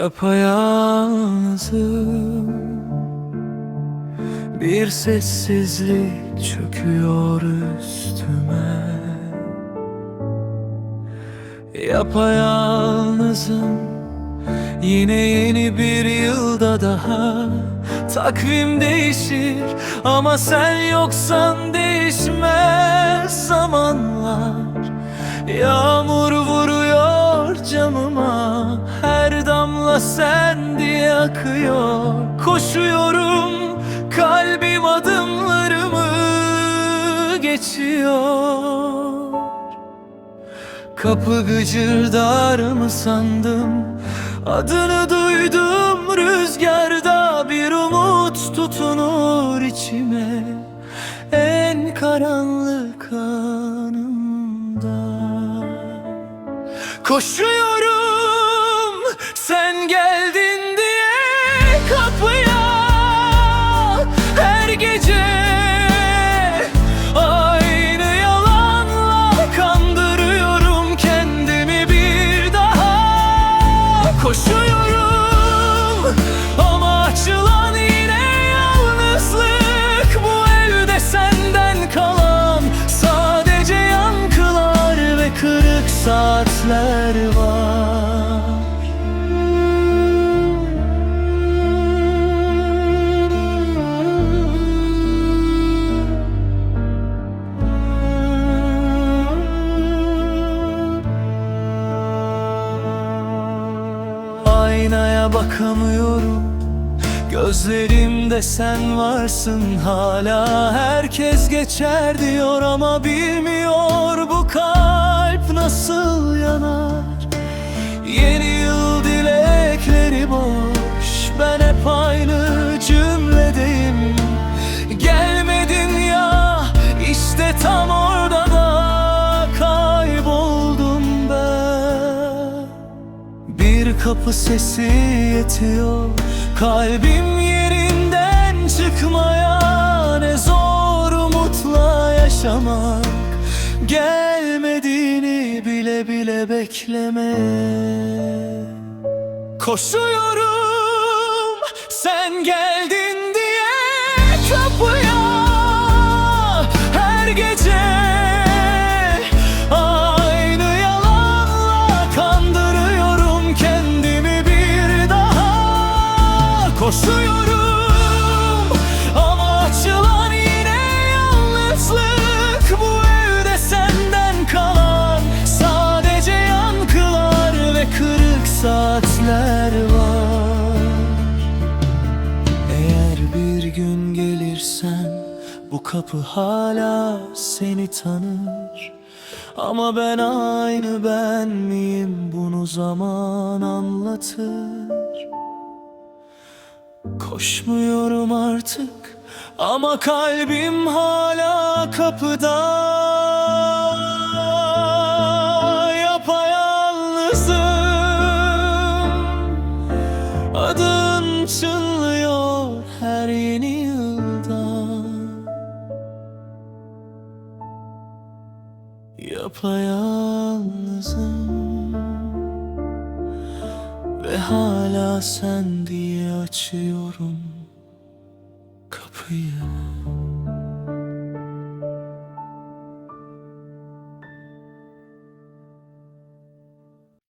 Yapayalnızım. Bir sessizlik çöküyor üstüme. Yapayalnızım. Yine yeni bir yılda daha. Takvim değişir ama sen yoksan değişmez zamanlar. Yağmur sen diye akıyor. Koşuyorum kalbim adımlarımı geçiyor. Kapı gıcırdar mı sandım? Adını duydum rüzgarda Bir umut tutunur içime. En karanlık anımda. Koşuyorum geldin diye kapıya Her gece aynı yalanla kandırıyorum kendimi bir daha. Koşuyorum ama açılan yine yalnızlık. Bu evde senden kalan sadece yankılar ve kırık saatler Aynaya bakamıyorum. Gözlerimde sen varsın hala Herkes geçer diyor ama bilmiyor Bu kalp nasıl yanar. Yeni yıl dilekleri boş kapı sesi yetiyor. Kalbim yerinden çıkmaya Ne zor umutla yaşamak. Gelmediğini bile bile bekleme Koşuyorum sen geldin gün gelirsen bu kapı hala seni tanır. Ama ben aynı ben miyim bunu zaman anlatır. Koşmuyorum artık ama kalbim hala kapıda. Yapayalnızım. Adın çınlıyor Yapayalnızım Ve hala sen diye açıyorum kapıyı